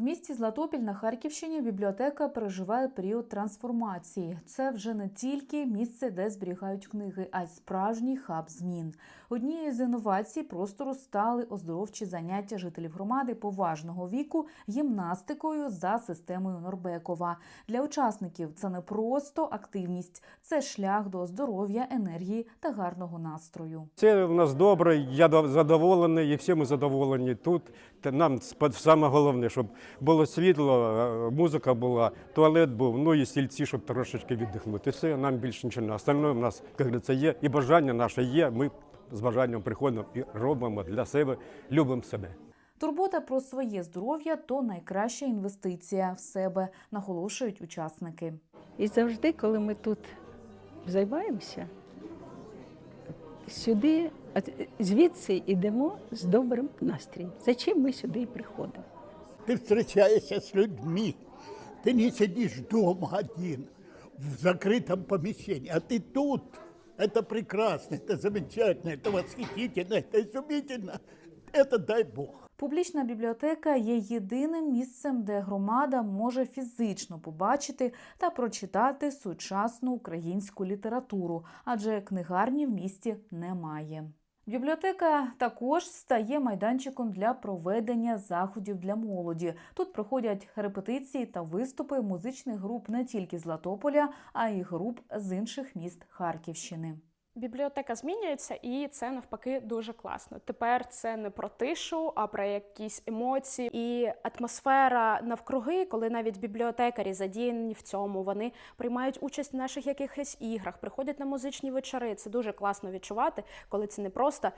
місті Златопіль на Харківщині бібліотека переживає період трансформації. Це вже не тільки місце, де зберігають книги, а й справжній хаб змін. Однією з інновацій простору стали оздоровчі заняття жителів громади поважного віку гімнастикою за системою Норбекова. Для учасників це не просто активність, це шлях до здоров'я, енергії та гарного настрою. Це в нас добре, я до- задоволений, і всі ми задоволені тут. Нам саме головне, щоб було світло, е, музика була, туалет був, ну і стільці, щоб трошечки віддихнути. Все, нам більше нічого не. Остальное в нас, як говориться, є, і бажання наше є. Ми з бажанням приходимо і робимо для себе, любимо себе. Турбота про своє здоров'я то найкраща інвестиція в себе, наголошують учасники. І завжди, коли ми тут займаємося, сюди, звідси йдемо з добрим настроєм. Зачем ми сюди і приходимо? Ты встречаешься с людьми. Ты не сидишь дома один в закрытом помещении, а ты тут. Это прекрасно, это замечательно, это восхитительно, это изумительно. Это дай Бог. Публічна бібліотека є єдиним місцем, де громада може фізично побачити та прочитати сучасну українську літературу, адже книгарні в місті немає. Бібліотека також стає майданчиком для проведення заходів для молоді. Тут проходять репетиції та виступи музичних груп не тільки з Латополя, а й груп з інших міст Харківщини. Бібліотека змінюється, і це навпаки дуже класно. Тепер це не про тишу, а про якісь емоції і атмосфера навкруги, коли навіть бібліотекарі задіяні в цьому. Вони приймають участь в наших якихось іграх, приходять на музичні вечори. Це дуже класно відчувати, коли це не просто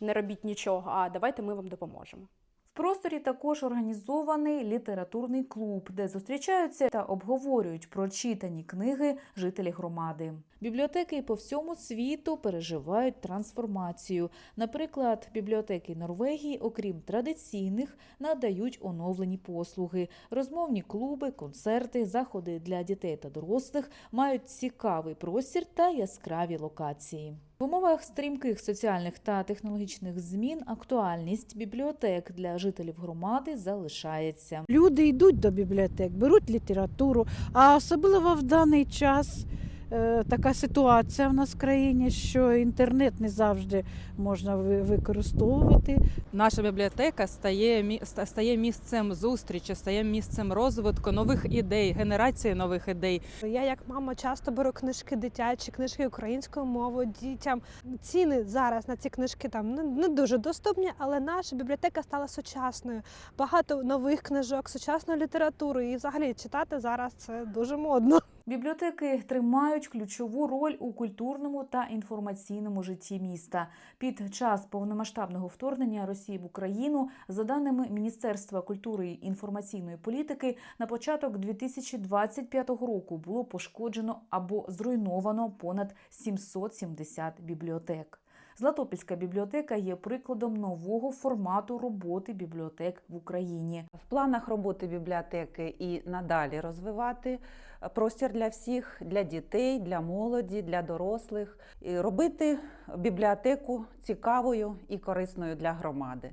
не робіть нічого, а давайте ми вам допоможемо. В просторі також організований літературний клуб, де зустрічаються та обговорюють прочитані книги жителі громади. Бібліотеки по всьому світу переживають трансформацію. Наприклад, бібліотеки Норвегії, окрім традиційних, надають оновлені послуги. Розмовні клуби, концерти, заходи для дітей та дорослих мають цікавий простір та яскраві локації. В умовах стрімких соціальних та технологічних змін актуальність бібліотек для жителів громади залишається. Люди йдуть до бібліотек, беруть літературу, а особливо в даний час. Е, Така ситуація в нас в країні, що інтернет не завжди можна ви- використовувати. Наша бібліотека стає стає місцем зустрічі, стає місцем розвитку нових ідей, генерації нових ідей. Я як мама часто беру книжки дитячі, книжки українською мовою дітям. Ціни зараз на ці книжки там не, не дуже доступні, але наша бібліотека стала сучасною. Багато нових книжок, сучасної літератури. І взагалі читати зараз це дуже модно. Бібліотеки тримають ключову роль у культурному та інформаційному житті міста. Під час повномасштабного вторгнення Росії в Україну, за даними Міністерства культури і інформаційної політики, на початок 2025 року було пошкоджено або зруйновано понад 770 бібліотек. Златопільська бібліотека є прикладом нового формату роботи бібліотек в Україні. В планах роботи бібліотеки і надалі розвивати е, простір для всіх, для дітей, для молоді, для дорослих, і робити бібліотеку цікавою і корисною для громади.